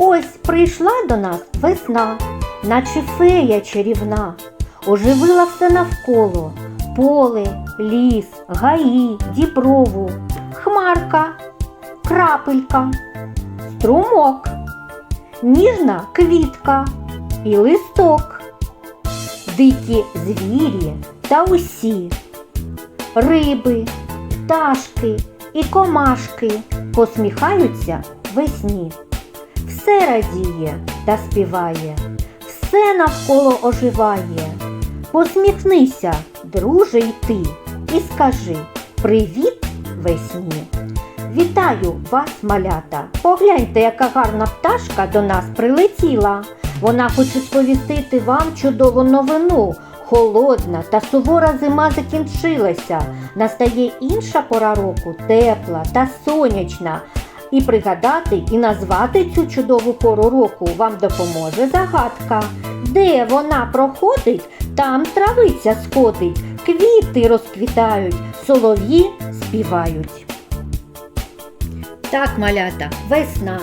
Ось прийшла до нас весна, наче фея чарівна, оживила все навколо поле, ліс, гаї, діброву, хмарка, крапелька, струмок, ніжна квітка і листок, дикі звірі та усі, риби, пташки і комашки посміхаються весні. Все радіє та співає, все навколо оживає. Посміхнися, друже, й ти, і скажи привіт весні. Вітаю вас, малята! Погляньте, яка гарна пташка до нас прилетіла. Вона хоче сповістити вам чудову новину. Холодна та сувора зима закінчилася. Настає інша пора року, тепла та сонячна. І пригадати і назвати цю чудову пору року вам допоможе загадка. Де вона проходить, там травиця сходить, квіти розквітають, солов'ї співають. Так, малята, весна.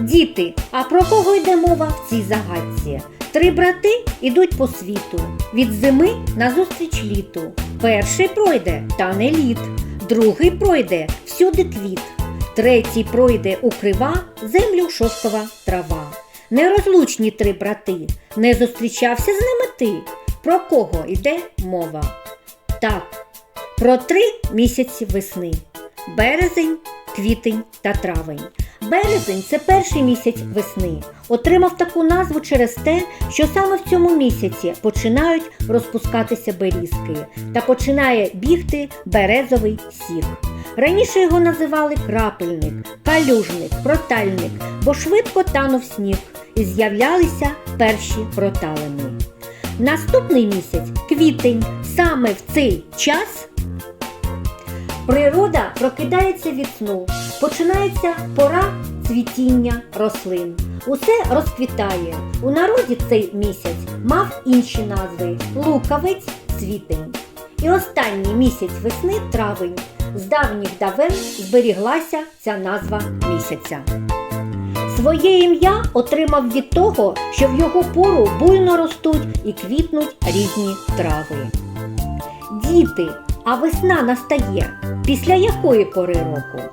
Діти, а про кого йде мова в цій загадці? Три брати ідуть по світу, від зими назустріч літу. Перший пройде, та не лід, другий пройде всюди квіт, третій пройде укрива землю шостова трава. Нерозлучні три брати, не зустрічався з ними ти. Про кого йде мова? Так, про три місяці весни: березень, квітень та травень. Березень це перший місяць весни. Отримав таку назву через те, що саме в цьому місяці починають розпускатися берізки та починає бігти березовий сік. Раніше його називали крапельник, калюжник, протальник, бо швидко танув сніг і з'являлися перші проталини. Наступний місяць квітень. Саме в цей час природа прокидається від сну, починається пора цвітіння рослин. Усе розквітає. У народі цей місяць мав інші назви лукавець, цвітень. І останній місяць весни травень. З давніх давен зберіглася ця назва місяця. Своє ім'я отримав від того, що в його пору буйно ростуть і квітнуть різні трави. Діти, а весна настає після якої пори року?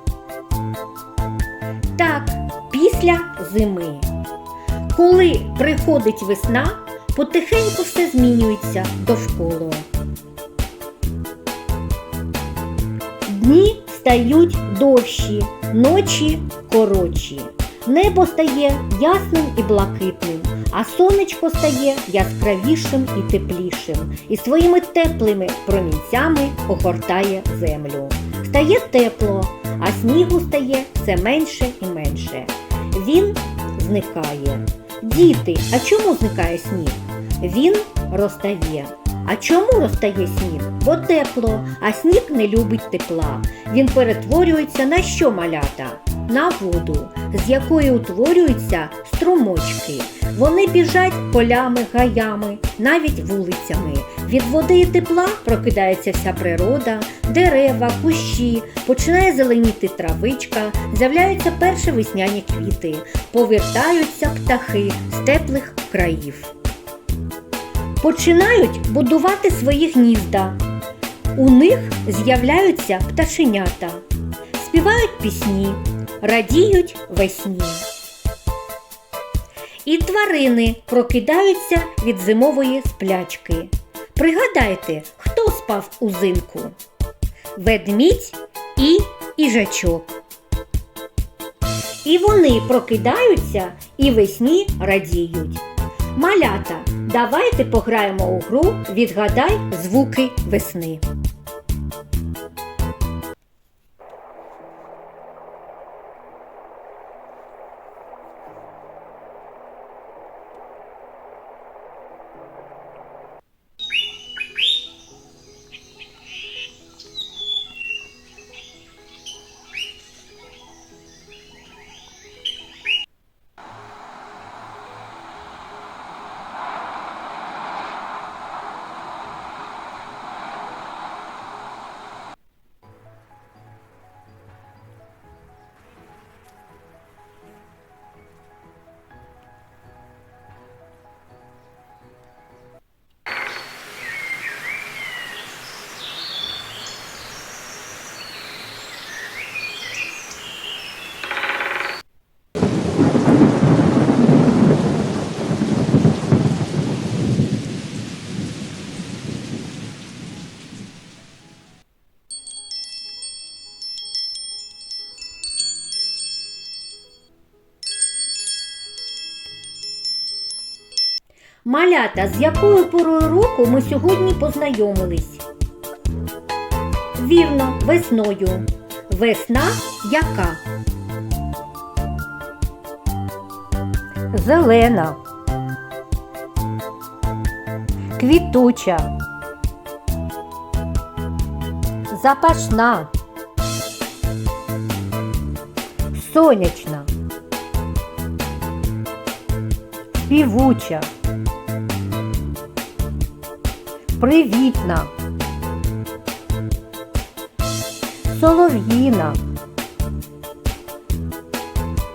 Так, після зими. Коли приходить весна, потихеньку все змінюється довкола. Дні стають довші, ночі коротші. Небо стає ясним і блакитним, а сонечко стає яскравішим і теплішим, і своїми теплими промінцями огортає землю. Стає тепло, а снігу стає все менше і менше. Він зникає. Діти, а чому зникає сніг? Він розтає. А чому розтає сніг? Бо тепло, а сніг не любить тепла. Він перетворюється на що малята? На воду, з якої утворюються струмочки. Вони біжать полями, гаями, навіть вулицями. Від води і тепла прокидається вся природа, дерева, кущі, починає зеленіти травичка, з'являються перші весняні квіти, повертаються птахи з теплих країв. Починають будувати свої гнізда. У них з'являються пташенята, співають пісні, радіють весні. І тварини прокидаються від зимової сплячки. Пригадайте, хто спав узимку? Ведмідь і їжачок. І вони прокидаються і весні радіють. Малята, давайте пограємо у гру Відгадай звуки весни. Малята, з якою порою року ми сьогодні познайомились? Вірно, весною. Весна яка? Зелена. Квітуча. Запашна. Сонячна. Співуча. Привітна. Солов'їна.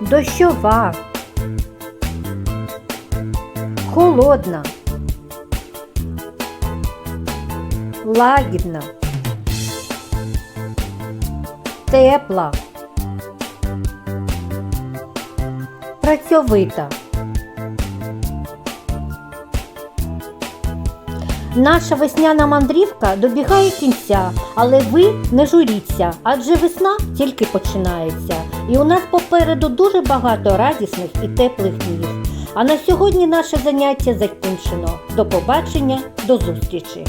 Дощова. Холодна. Лагідна. Тепла. Працьовита. Наша весняна мандрівка добігає кінця, але ви не журіться, адже весна тільки починається. І у нас попереду дуже багато радісних і теплих днів. А на сьогодні наше заняття закінчено. До побачення, до зустрічі!